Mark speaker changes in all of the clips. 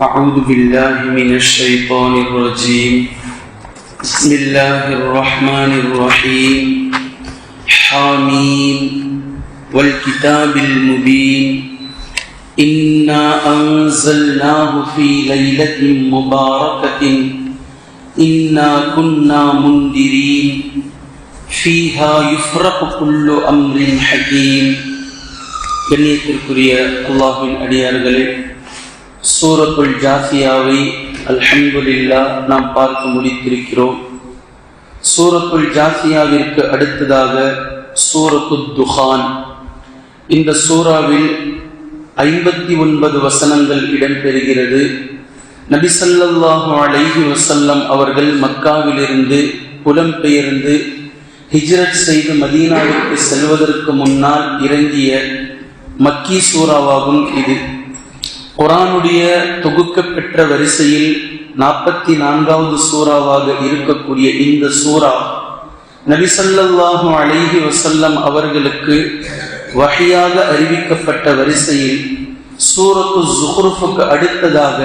Speaker 1: أعوذ بالله من الشيطان الرجيم بسم الله الرحمن الرحيم حامين والكتاب المبين إنا أنزلناه في ليلة مباركة إنا كنا منذرين فيها يفرق كل أمر حكيم கண்ணியத்திற்குரிய அல்லாஹின் அடியார்களே சூரத்துல் ஜாசியாவை அல்ஹம்துல்லா நாம் பார்த்து முடித்திருக்கிறோம். சூரத்துல் ஜாசியாவிற்கு அடுத்ததாக சூரத்து துஹான். இந்த சூறாவில் ஐம்பத்தி ஒன்பது வசனங்கள் இடம்பெறுகிறது. நபிசல்லாஹு அலைஹி வசல்லம் அவர்கள் மக்காவிலிருந்து புலம்பெயர்ந்து ஹிஜ்ரத் செய்து மதீனாவிற்கு செல்வதற்கு முன்னால் இறங்கிய மக்கி சூறாவாகும் இது. குரானுடைய தொகுக்கப்பெற்ற வரிசையில் நாற்பத்தி நான்காவது சூறாவாக இருக்கக்கூடிய இந்த சூறா நபிசல்லாஹு அழகி வசல்லம் அவர்களுக்கு வகையாக அறிவிக்கப்பட்ட வரிசையில் சூரத்து ஜுஹ்ருஃபுக்கு அடுத்ததாக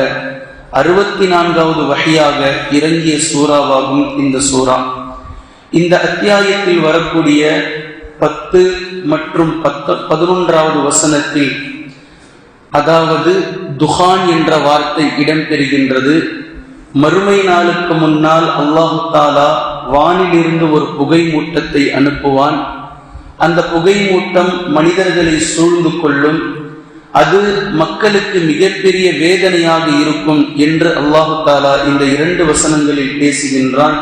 Speaker 1: அறுபத்தி நான்காவது வகையாக இறங்கிய சூறாவாகும் இந்த சூறா. இந்த அத்தியாயத்தில் வரக்கூடிய பத்து மற்றும் பத்து பதினொன்றாவது வசனத்தில் அதாவது துஹான் என்ற வார்த்தை இடம்பெறுகின்றது மறுமை நாளுக்கு முன்னால் அல்லாஹு தாலா வானிலிருந்து ஒரு புகை மூட்டத்தை அனுப்புவான். அந்த புகை மூட்டம் மனிதர்களை சூழ்ந்து கொள்ளும். அது மக்களுக்கு மிகப்பெரிய வேதனையாக இருக்கும் என்று அல்லாஹு தாலா இந்த இரண்டு வசனங்களில் பேசுகின்றான்.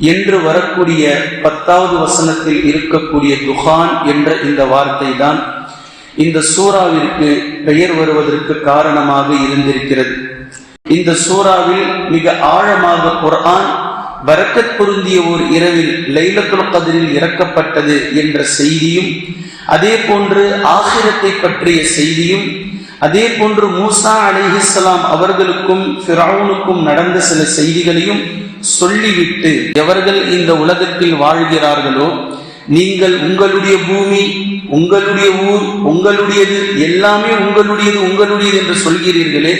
Speaker 1: என்று வரக்கூடிய பத்தாவது வசனத்தில் இருக்கக்கூடிய துஹான் என்ற இந்த வார்த்தை தான் இந்த சூறாவிற்கு பெயர் வருவதற்கு காரணமாக இருந்திருக்கிறது. இந்த சூறாவில் மிக ஆழமாக குர்ஆன் வரக்கத் பொருந்திய ஒரு இரவில் லைலத்துல் கதிரில் இறக்கப்பட்டது என்ற செய்தியும் அதே போன்று ஆசிரத்தை பற்றிய செய்தியும் அதே போன்று மூசா அலிஹிஸ்லாம் அவர்களுக்கும் ஃபிரௌனுக்கும் நடந்த சில செய்திகளையும் சொல்லிவிட்டு எவர்கள் இந்த உலகத்தில் வாழ்கிறார்களோ நீங்கள் உங்களுடைய பூமி உங்களுடைய ஊர் உங்களுடையது எல்லாமே உங்களுடையது உங்களுடையது என்று சொல்கிறீர்களே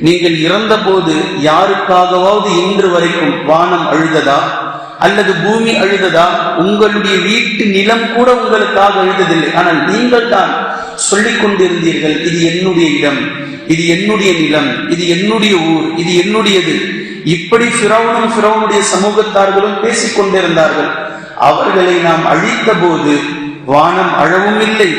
Speaker 1: நீங்கள் இறந்த போது யாருக்காகவாவது இன்று வரைக்கும் வானம் அழுததா? அல்லது பூமி அழுததா? உங்களுடைய வீட்டு நிலம் கூட உங்களுக்காக அழுததில்லை. ஆனால் நீங்கள் தான் சொல்லிக் கொண்டிருந்தீர்கள் இது என்னுடைய இடம் இது என்னுடைய நிலம் இது என்னுடைய ஊர் இது என்னுடையது. இப்படி பிறவனும் பிறவனுடைய சமூகத்தார்களும் பேசிக் கொண்டிருந்தார்கள் அவர்களை நாம் அழித்த போது வானம் அழவும் இல்லை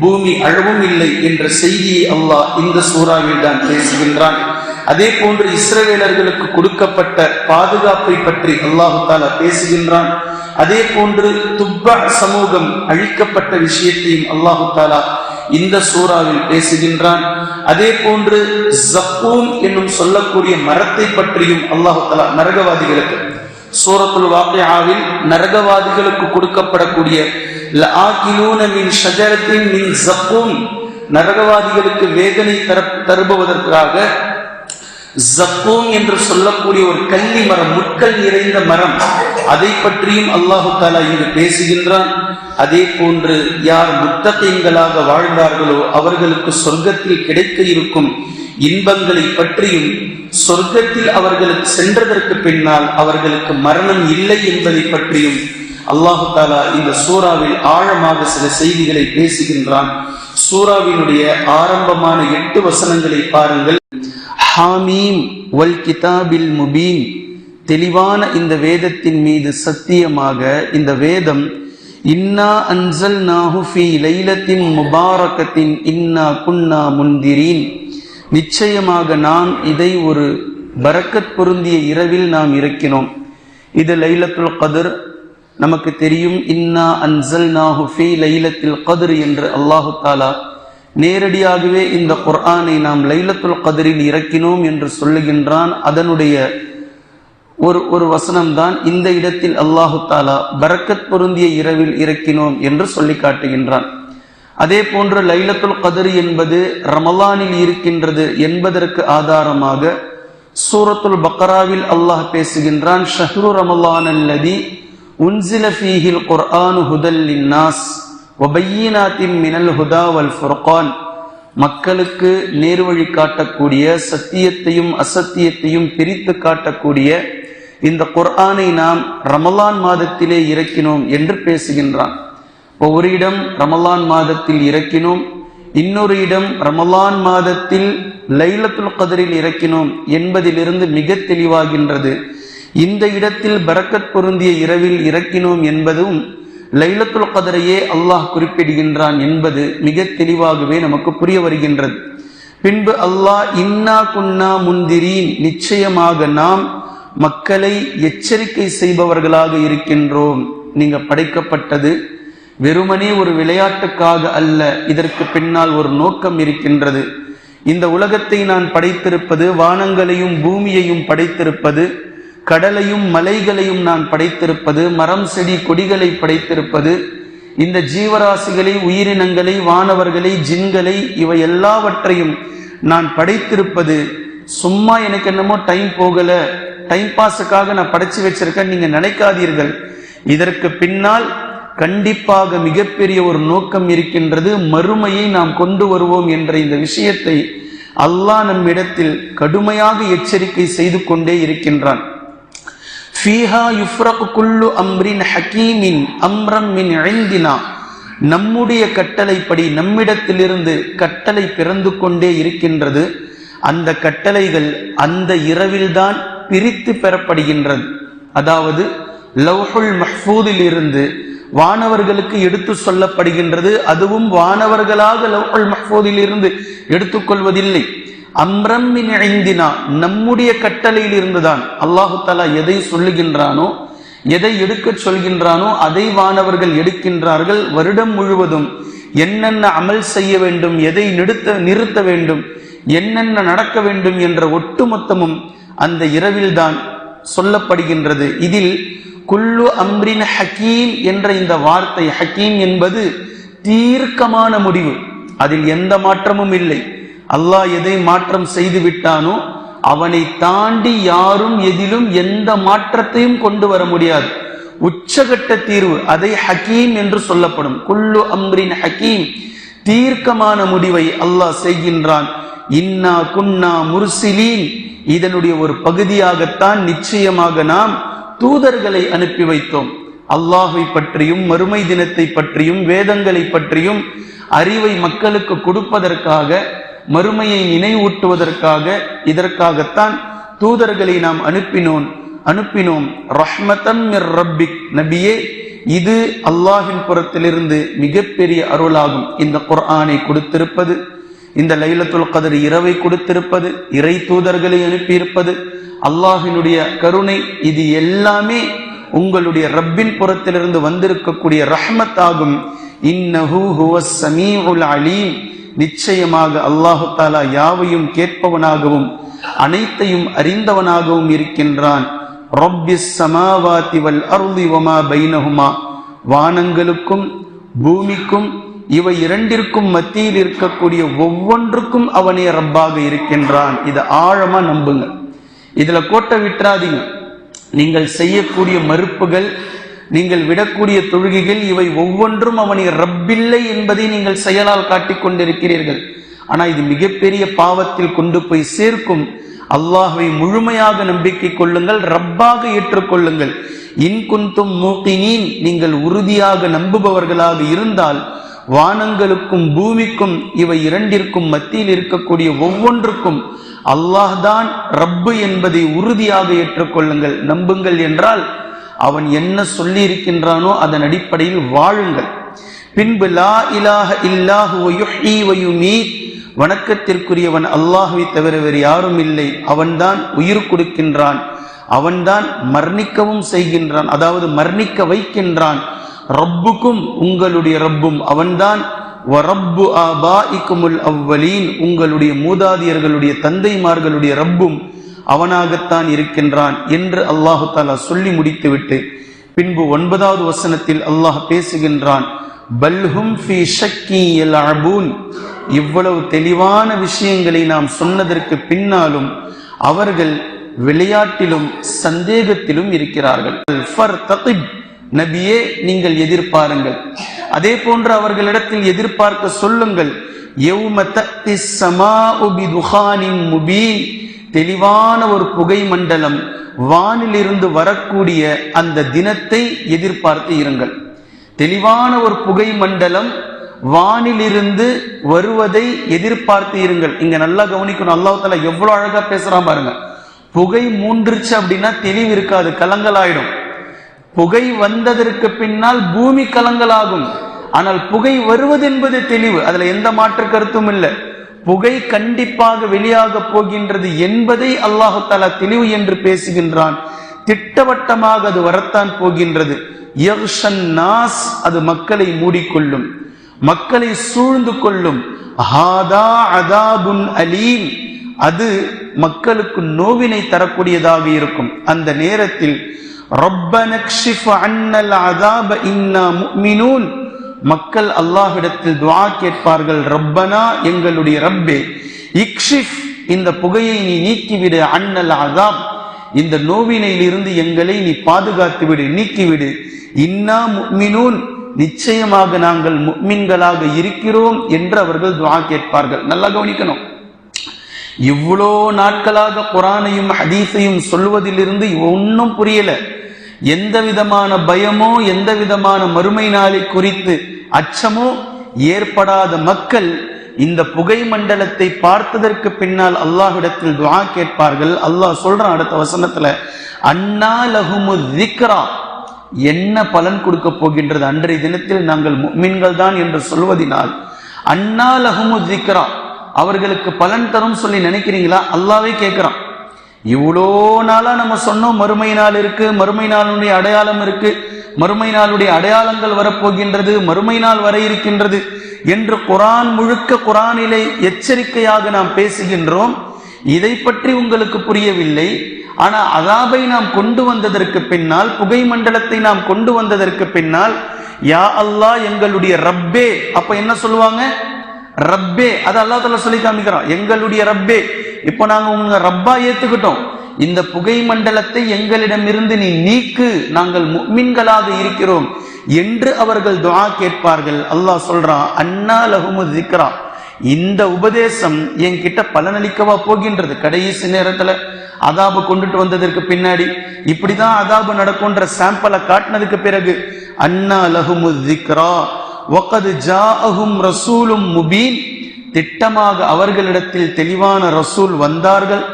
Speaker 1: பூமி அழவும் இல்லை என்ற செய்தியை அல்லாஹ் இந்த சூறாவில் தான் பேசுகின்றான். அதே போன்று இஸ்ரவேலர்களுக்கு கொடுக்கப்பட்ட பாதுகாப்பை பற்றி அல்லாஹு தாலா பேசுகின்றான். அதே போன்று துப்பா சமூகம் அழிக்கப்பட்ட விஷயத்தையும் அல்லாஹு தாலா இந்த சூறாவில் பேசுகின்றான். அதே போன்று ஜப்பூன் என்னும் சொல்லக்கூடிய மரத்தை பற்றியும் அல்லாஹு தாலா நரகவாதிகளுக்கு சூரத்துல் வாக்கியாவில் நரகவாதிகளுக்கு கொடுக்கப்படக்கூடிய நரகவாதிகளுக்கு வேதனை தர தருபவதற்காக ஜப்பூம் என்று சொல்லக்கூடிய ஒரு கல்வி மரம் முட்கள் நிறைந்த மரம். அதை பற்றியும் அல்லாஹு தாலா இங்கு பேசுகின்றான். அதே போன்று யார் முத்தகைங்களாக வாழ்ந்தார்களோ அவர்களுக்கு சொர்க்கத்தில் கிடைக்க இருக்கும் இன்பங்களை பற்றியும் சொர்க்கத்தில் அவர்களுக்கு சென்றதற்கு பின்னால் அவர்களுக்கு மரணம் இல்லை என்பதை பற்றியும் அல்லாஹு தாலா இந்த சூறாவில் ஆழமாக சில செய்திகளை பேசுகின்றான். சூறாவினுடைய ஆரம்பமான எட்டு வசனங்களை பாருங்கள். ஹாமீம் வல் கிதாபில் முபீன். தெளிவான இந்த வேதத்தின் மீது சத்தியமாக இந்த வேதம் இன்னா அன்சல் நாஹுஃபி லைலத்தின் முபாரக்கத்தின் இன்னா குன்னா முந்திரீன் நிச்சயமாக நாம் இதை ஒரு பரக்கத் பொருந்திய இரவில் நாம் இறக்கினோம் இது லைலத்துல் கதிர். நமக்கு தெரியும் இன்னா அன்சல் நாஹுஃபி லைலத்தில் கதிர் என்று அல்லாஹு தாலா நேரடியாகவே இந்த குர்ஆனை நாம் லைலத்துல் கதிரில் இறக்கினோம் என்று சொல்லுகின்றான். அதனுடைய ஒரு ஒரு வசனம்தான் இந்த இடத்தில் அல்லாஹு தாலா பரக்கத் பொருந்திய இரவில் இறக்கினோம் என்று சொல்லி காட்டுகின்றான் அதே போன்று லைலத்துல் கதிர் என்பது ரமலானில் இருக்கின்றது என்பதற்கு ஆதாரமாக சூரத்துல் பக்ராவில் அல்லாஹ் பேசுகின்றான் ஷஹ்ரு ரமலான் அல்லதி உன்சில ஃபீஹில் குர்ஆனு ஹுதல் நாஸ் ஒபையினாத்தின் மினல் ஹுதா வல் ஃபுர்கான் மக்களுக்கு நேர்வழி காட்டக்கூடிய சத்தியத்தையும் அசத்தியத்தையும் பிரித்து காட்டக்கூடிய இந்த குர்ஆனை நாம் ரமலான் மாதத்திலே இறக்கினோம் என்று பேசுகின்றான். இப்போ ஒரு இடம் ரமலான் மாதத்தில் இறக்கினோம் இன்னொரு இடம் ரமலான் மாதத்தில் லைலத்துல் கதரில் இறக்கினோம் என்பதிலிருந்து மிக தெளிவாகின்றது. இந்த இடத்தில் பரக்கத் பொருந்திய இரவில் இறக்கினோம் என்பதும் லைலத்துல் கதரையே அல்லாஹ் குறிப்பிடுகின்றான் என்பது மிக தெளிவாகவே நமக்கு புரிய வருகின்றது. பின்பு அல்லாஹ் இன்னா குன்னா முந்திரீன் நிச்சயமாக நாம் மக்களை எச்சரிக்கை செய்பவர்களாக இருக்கின்றோம். நீங்க படைக்கப்பட்டது வெறுமனே ஒரு விளையாட்டுக்காக அல்ல இதற்கு பின்னால் ஒரு நோக்கம் இருக்கின்றது. இந்த உலகத்தை நான் படைத்திருப்பது வானங்களையும் பூமியையும் படைத்திருப்பது கடலையும் மலைகளையும் நான் படைத்திருப்பது மரம் செடி கொடிகளை படைத்திருப்பது இந்த ஜீவராசிகளை உயிரினங்களை வானவர்களை ஜின்களை இவை எல்லாவற்றையும் நான் படைத்திருப்பது. சும்மா எனக்கு என்னமோ டைம் போகல. டைம் பாஸுக்காக நான் படைச்சு வச்சிருக்கேன் நீங்க நினைக்காதீர்கள். இதற்கு பின்னால் கண்டிப்பாக மிகப்பெரிய ஒரு நோக்கம் இருக்கின்றது மறுமையை நாம் கொண்டு வருவோம் என்ற இந்த விஷயத்தை அல்லாஹ் நம்மிடத்தில் கடுமையாக எச்சரிக்கை செய்து கொண்டே இருக்கின்றான். ஃபீஹா யுஃப்ரக் குல்லு அம்ரின் ஹக்கீமின் அம்ரம் மின் இந்தினா நம்முடைய கட்டளைப்படி நம்மிடத்திலிருந்து கட்டளை பிறந்து கொண்டே இருக்கின்றது. அந்த கட்டளைகள் அந்த இரவில்தான் பிரித்து பெறப்படுகின்றது. அதாவது லவ்ஹுல் மஹ்பூதில் இருந்து வானவர்களுக்கு எடுத்து சொல்லப்படுகின்றது. அதுவும் வானவர்களாக லவ்ஹுல் மஹ்பூதில் இருந்து எடுத்துக்கொள்வதில்லை அம்ரம்மின் ஐந்தினா நம்முடைய கட்டளையில் இருந்துதான் அல்லாஹு தாலா எதை சொல்லுகின்றானோ எதை எடுக்க சொல்கின்றானோ அதை வானவர்கள் எடுக்கின்றார்கள். வருடம் முழுவதும் என்னென்ன அமல் செய்ய வேண்டும் எதை நிறுத்த நிறுத்த வேண்டும் என்னென்ன நடக்க வேண்டும் என்ற ஒட்டுமொத்தமும் அந்த இரவில்தான் சொல்லப்படுகின்றது. இதில் குல்லு அம்ரின் ஹக்கீம் என்ற இந்த வார்த்தை ஹக்கீம் என்பது தீர்க்கமான முடிவு. அதில் எந்த மாற்றமும் இல்லை. அல்லாஹ் எதை மாற்றம் செய்து விட்டானோ அவனை தாண்டி யாரும் எதிலும் எந்த மாற்றத்தையும் கொண்டு வர முடியாது. உச்சகட்ட தீர்வு அதை ஹக்கீம் என்று சொல்லப்படும். குல்லு அம்ரின் ஹக்கீம் தீர்க்கமான முடிவை அல்லாஹ் செய்கின்றான். இன்னா குன்னா முர்சிலீன். இதனுடைய ஒரு பகுதியாகத்தான் நிச்சயமாக நாம் தூதர்களை அனுப்பி வைத்தோம். அல்லாஹை பற்றியும் மறுமை தினத்தை பற்றியும் வேதங்களை பற்றியும் அறிவை மக்களுக்கு கொடுப்பதற்காக மறுமையை நினைவூட்டுவதற்காக இதற்காகத்தான் தூதர்களை நாம் அனுப்பினோம். அனுப்பினோம். ரஹ்மதம் மிர் ரப்பிக். நபியே இது அல்லாஹின் புறத்திலிருந்து மிகப்பெரிய அருளாகும். இந்த குர்ஆனை கொடுத்திருப்பது இந்த லைலத்துல் கதர் இரவை கொடுத்திருப்பது இறை தூதர்களை அனுப்பியிருப்பது அல்லாஹினுடைய கருணை இது எல்லாமே உங்களுடைய ரப்பின் புறத்திலிருந்து வந்திருக்கக்கூடிய ரஹ்மத் ஆகும் இன்னஹூ ஹுவ சமீ அலீம். நிச்சயமாக அல்லாஹு தாலா யாவையும் கேட்பவனாகவும் அனைத்தையும் அறிந்தவனாகவும் இருக்கின்றான். ரொப்பிஸ் சமாவாதி வல் அருளி பைனஹுமா. வானங்களுக்கும் பூமிக்கும் இவை இரண்டிற்கும் மத்தியில் இருக்கக்கூடிய ஒவ்வொன்றுக்கும் அவனே ரப்பாக இருக்கின்றான். இதை ஆழமா நம்புங்க இதுல கோட்டை விட்டுறாதீங்க. நீங்கள் செய்யக்கூடிய மறுப்புகள் நீங்கள் விடக்கூடிய தொழுகைகள் இவை ஒவ்வொன்றும் அவனை ரப்பில்லை என்பதை நீங்கள் செயலால் காட்டிக் கொண்டிருக்கிறீர்கள். இது மிகப்பெரிய பாவத்தில் கொண்டு போய் சேர்க்கும். அல்லாஹுவை முழுமையாக நம்பிக்கை கொள்ளுங்கள் ரப்பாக ஏற்றுக்கொள்ளுங்கள். இன்குந்தும் மூக்கினீன் நீங்கள் உறுதியாக நம்புபவர்களாக இருந்தால் வானங்களுக்கும் பூமிக்கும் இவை இரண்டிற்கும் மத்தியில் இருக்கக்கூடிய ஒவ்வொன்றுக்கும் அல்லாஹ்தான் ரப்பு என்பதை உறுதியாக ஏற்றுக்கொள்ளுங்கள். நம்புங்கள் என்றால் அவன் என்ன சொல்லி இருக்கின்றானோ அதன் அடிப்படையில் வாழுங்கள். பின்பு லா இலாஹ இல்லாஹு வணக்கத்திற்குரியவன் அல்லாஹுவை தவிர வேறு யாரும் இல்லை. அவன்தான் உயிர் கொடுக்கின்றான். அவன்தான் மர்ணிக்கவும் செய்கின்றான். அதாவது மர்ணிக்க வைக்கின்றான். ரப்புக்கும் உங்களுடைய ரப்பும். அவன்தான் வரப்பு ஆபாஇக்குமுல் அவ்வலீன். உங்களுடைய மூதாதியர்களுடைய தந்தைமார்களுடைய ரப்பும். அவனாகத்தான் இருக்கின்றான் என்று அல்லாஹு தாலா சொல்லி முடித்துவிட்டு பின்பு ஒன்பதாவது வசனத்தில் அல்லாஹ் பேசுகின்றான் பல்ஹும் ஃபி ஷக்கி அபூன் இவ்வளவு தெளிவான விஷயங்களை நாம் சொன்னதற்கு பின்னாலும் அவர்கள் விளையாட்டிலும் சந்தேகத்திலும் இருக்கிறார்கள். நபியே நீங்கள் எதிர்பாருங்கள். அதே போன்று அவர்களிடத்தில் எதிர்பார்க்க சொல்லுங்கள் தெளிவான ஒரு புகை மண்டலம் வானிலிருந்து வரக்கூடிய அந்த தினத்தை எதிர்பார்த்து இருங்கள். தெளிவான ஒரு புகை மண்டலம் வானிலிருந்து வருவதை எதிர்பார்த்து இருங்கள். இங்க நல்லா கவனிக்கணும். அல்லாஹால எவ்வளவு அழகா பேசுறான் பாருங்க. புகை மூன்றுச்சு அப்படின்னா தெளிவு இருக்காது கலங்கலாயிடும். புகை வந்ததற்கு பின்னால் பூமி கலங்கலாகும். ஆனால் புகை வருவது என்பது தெளிவு. அதுல எந்த மாற்று கருத்தும் இல்லை. புகை கண்டிப்பாக வெளியாக போகின்றது என்பதை அல்லாஹு தாலா தெளிவு என்று பேசுகின்றான். திட்டவட்டமாக அது வரத்தான் போகின்றது. நாஸ் அது மக்களை மூடிக்கொள்ளும். மக்களை சூழ்ந்து கொள்ளும். ஹாதா அதாபுன் அலீம். அது மக்களுக்கு நோவினை தரக்கூடியதாக இருக்கும். அந்த நேரத்தில் ரப்பனக்ஷிஃப் அன்னல் அதாப இன்னா முக்மினூன். மக்கள் அல்லாஹிடத்தில் துவா கேட்பார்கள் ரப்பனா எங்களுடைய ரப்பே இக்ஷிஃப் இந்த புகையை நீ நீக்கிவிடு அன்னல் அதாப் இந்த நோவினையிலிருந்து எங்களை நீ பாதுகாத்து விடு நீக்கிவிடு. இன்னா முக்மினூன் நிச்சயமாக நாங்கள் முக்மின்களாக இருக்கிறோம் என்று அவர்கள் துவா கேட்பார்கள். நல்லா கவனிக்கணும். இவ்வளோ நாட்களாக குரானையும் ஹதீஸையும் சொல்வதிலிருந்து ஒன்றும் புரியல. எந்த விதமான பயமோ எந்த விதமான மறுமை நாளை குறித்து அச்சமோ ஏற்படாத மக்கள் இந்த புகை மண்டலத்தை பார்த்ததற்கு பின்னால் அல்லாஹ்விடத்தில் துவா கேட்பார்கள். அல்லாஹ் சொல்றான் அடுத்த வசனத்துல அண்ணா லஹுமு திக்ரா என்ன பலன் கொடுக்க போகின்றது? அன்றைய தினத்தில் நாங்கள் முக்மின்கள் தான் என்று சொல்வதினால் அண்ணா லஹுமு திக்ரா அவர்களுக்கு பலன் தரும் சொல்லி நினைக்கிறீங்களா? அல்லாவே கேட்கிறான். இவ்வளோ நாளாக நம்ம சொன்னோம் மறுமை நாள் இருக்கு மறுமை நாளுடைய அடையாளம் இருக்கு. மறுமை நாளுடைய அடையாளங்கள் வரப்போகின்றது மறுமை நாள் வர இருக்கின்றது என்று குரான் முழுக்க குரானிலே எச்சரிக்கையாக நாம் பேசுகின்றோம். இதை பற்றி உங்களுக்கு புரியவில்லை. ஆனால் அதாபை நாம் கொண்டு வந்ததற்கு பின்னால் புகை மண்டலத்தை நாம் கொண்டு வந்ததற்கு பின்னால் யா அல்லாஹ் எங்களுடைய ரப்பே. அப்ப என்ன சொல்லுவாங்க? ரப்பே. அது அல்லா தலா சொல்லி காமிக்கிறான். எங்களுடைய ரப்பே. இப்போ நாங்க உங்க ரப்பா ஏத்துக்கிட்டோம். இந்த புகை மண்டலத்தை எங்களிடமிருந்து நீ நீக்கு. நாங்கள் முக்மின்களாக இருக்கிறோம் என்று அவர்கள் துவா கேட்பார்கள். அல்லாஹ் சொல்றான் அண்ணா லகுமு திக்ரா இந்த உபதேசம் என்கிட்ட பலனளிக்கவா போகின்றது? கடைசி நேரத்துல அதாபு கொண்டுட்டு வந்ததற்கு பின்னாடி இப்படிதான் அதாபு நடக்கும்ன்ற சாம்பிளை காட்டினதுக்கு பிறகு அண்ணா லகுமு திக்ரா ஒக்கது ஜா அஹும் ரசூலும் முபீன். திட்டமாக அவர்களிடத்தில் தெளிவான ரசூல் வந்தார்கள்.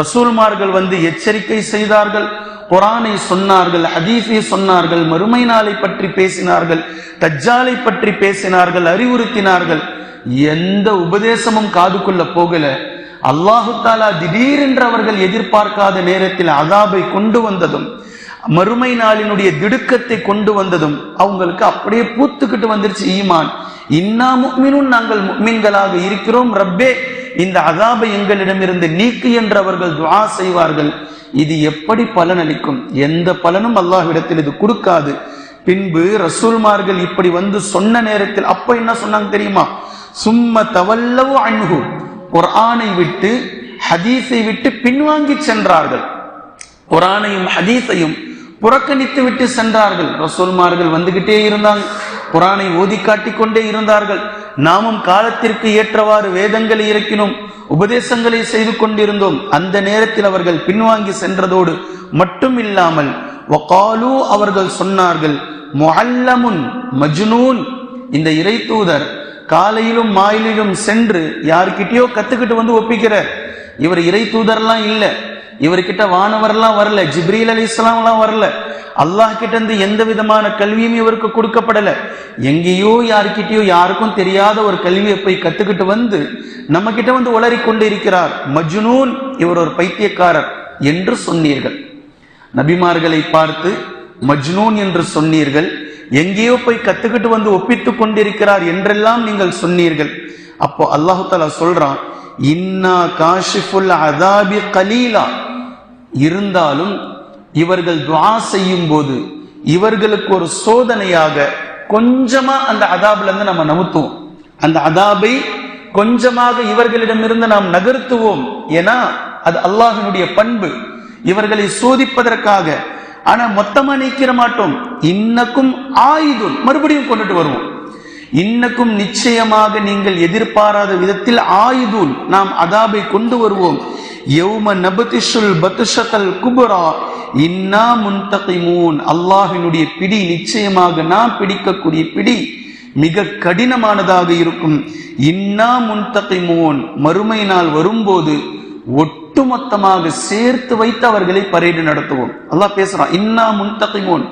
Speaker 1: ரசூல்மார்கள் வந்து எச்சரிக்கை செய்தார்கள். குரானை சொன்னார்கள் ஹதீஃபை சொன்னார்கள் மறுமை நாளை பற்றி பேசினார்கள் தஜ்ஜாலை பற்றி பேசினார்கள் அறிவுறுத்தினார்கள். எந்த உபதேசமும் காதுக்குள்ள போகல. அல்லாஹு தாலா திடீரென்று அவர்கள் எதிர்பார்க்காத நேரத்தில் அதாபை கொண்டு வந்ததும் மறுமை நாளினுடைய திடுக்கத்தை கொண்டு வந்ததும் அவங்களுக்கு அப்படியே பூத்துக்கிட்டு வந்துருச்சு ஈமான். இன்னா முக்மினும் நாங்கள் முக்மீன்களாக இருக்கிறோம். ரப்பே இந்த அதாபை எங்களிடமிருந்து நீக்கு என்று அவர்கள் துவா செய்வார்கள். இது எப்படி பலனளிக்கும்? எந்த பலனும் அல்லாஹ்விடத்தில் இது கொடுக்காது. பின்பு ரசூல்மார்கள் இப்படி வந்து சொன்ன நேரத்தில் அப்ப என்ன சொன்னாங்க தெரியுமா? சும்ம தவல்லவு அன்ஹு. குர்ஆனை விட்டு ஹதீஸை விட்டு பின்வாங்கி சென்றார்கள். குரானையும் ஹதீஸையும் புறக்கணித்து விட்டு சென்றார்கள். ரசூல்மார்கள் வந்துகிட்டே இருந்தாங்க. குரானை ஓதி காட்டிக்கொண்டே இருந்தார்கள். நாமும் காலத்திற்கு ஏற்றவாறு வேதங்களை இறக்கினோம். உபதேசங்களை செய்து கொண்டிருந்தோம். அந்த நேரத்தில் அவர்கள் பின்வாங்கி சென்றதோடு மட்டும் இல்லாமல் வகாலு அவர்கள் சொன்னார்கள் முஅல்லமுன் மஜ்னூன். இந்த இறை தூதர் காலையிலும் மாயிலும் சென்று யார்கிட்டயோ கத்துக்கிட்டு வந்து ஒப்பிக்கிறார். இவர் இறை தூதர்லாம் இல்லை. இவர்கிட்ட வானவர்லாம் வரல ஜிப்ரீல் அலி இஸ்லாம்லாம் வரல. அல்லாஹ் கிட்ட இருந்து எந்த விதமான கல்வியும் இவருக்கு கொடுக்கப்படல. எங்கேயோ யாருக்கிட்டயோ யாருக்கும் தெரியாத ஒரு கல்வியை போய் கத்துக்கிட்டு வந்து நம்ம கிட்ட வந்து உளறி கொண்டு இருக்கிறார். மஜ்னூன் இவர் ஒரு பைத்தியக்காரர் என்று சொன்னீர்கள். நபிமார்களை பார்த்து மஜ்னூன் என்று சொன்னீர்கள். எங்கேயோ போய் கத்துக்கிட்டு வந்து ஒப்பித்துக் கொண்டிருக்கிறார் என்றெல்லாம் நீங்கள் சொன்னீர்கள். அப்போ அல்லாஹு தாலா சொல்றான் இன்னா காஷிஃபுல் அதாபி கலீலா. இருந்தாலும் இவர்கள் துவா செய்யும் போது இவர்களுக்கு ஒரு சோதனையாக கொஞ்சமா அந்த அதாப்ல இருந்து நம்ம நமுத்துவோம். அந்த அதாபை கொஞ்சமாக இவர்களிடமிருந்து நாம் நகர்த்துவோம். ஏன்னா அது அல்லாஹினுடைய பண்பு. இவர்களை சோதிப்பதற்காக. ஆனா மொத்தமா நீக்கிற மாட்டோம். இன்னக்கும் ஆயுதம் மறுபடியும் கொண்டுட்டு வருவோம். இன்னக்கும் நிச்சயமாக நீங்கள் எதிர்பாராத விதத்தில் ஆயுதூன் நாம் அதாபை கொண்டு வருவோம். யௌம நபதிஷுல் பத்துஷத்தல் குபுரா இன்னா முன்தகிமூன். அல்லாஹினுடைய பிடி நிச்சயமாக நாம் பிடிக்கக்கூடிய பிடி மிக கடினமானதாக இருக்கும். இன்னா முன்தகிமூன். மறுமை நாள் வரும்போது ஒட்டுமொத்தமாக சேர்த்து வைத்து அவர்களை பரேடு நடத்துவோம். அல்லாஹ் பேசுறான் இன்னா முன்தகிமூன்.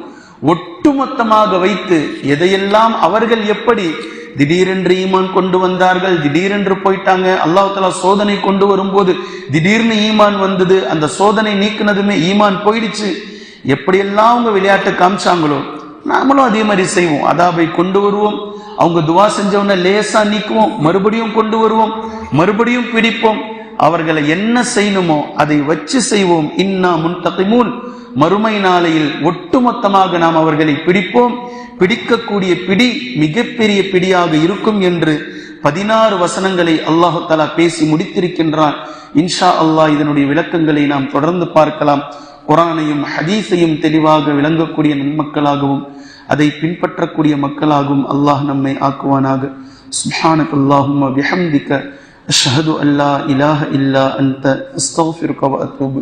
Speaker 1: ஒட்டுமொத்தமாக வைத்து எதையெல்லாம் அவர்கள் எப்படி திடீரென்று ஈமான் கொண்டு வந்தார்கள் திடீரென்று போயிட்டாங்க அல்லாஹாலா சோதனை கொண்டு வரும்போது திடீர்னு ஈமான் வந்தது அந்த சோதனை நீக்குனதுமே ஈமான் போயிடுச்சு. எப்படியெல்லாம் அவங்க விளையாட்டு காமிச்சாங்களோ நாமளும் அதே மாதிரி செய்வோம். அதாவை கொண்டு வருவோம். அவங்க துவா செஞ்சவன லேசா நீக்குவோம். மறுபடியும் கொண்டு வருவோம். மறுபடியும் பிடிப்போம். அவர்களை என்ன செய்யணுமோ அதை வச்சு செய்வோம். இன்னா முன்தகிமூன். மறுமை நாளையில் ஒட்டுமொத்தமாக நாம் அவர்களை பிடிப்போம். பிடிக்கக்கூடிய பிடி மிகப்பெரிய பிடியாக இருக்கும் என்று பதினாறு வசனங்களை அல்லாஹு தலா பேசி முடித்திருக்கின்றான். இன்ஷா அல்லாஹ் இதனுடைய விளக்கங்களை நாம் தொடர்ந்து பார்க்கலாம். குரானையும் ஹதீஸையும் தெளிவாக விளங்கக்கூடிய நன்மக்களாகவும் அதை பின்பற்றக்கூடிய மக்களாகவும் அல்லாஹ் நம்மை ஆக்குவானாக. சுப்ஹானக அல்லாஹும்ம அஷ்ஹது அல்லா இலாஹ இல்லா அந்த அஸ்தக்ஃபிருக வ அத்தூபு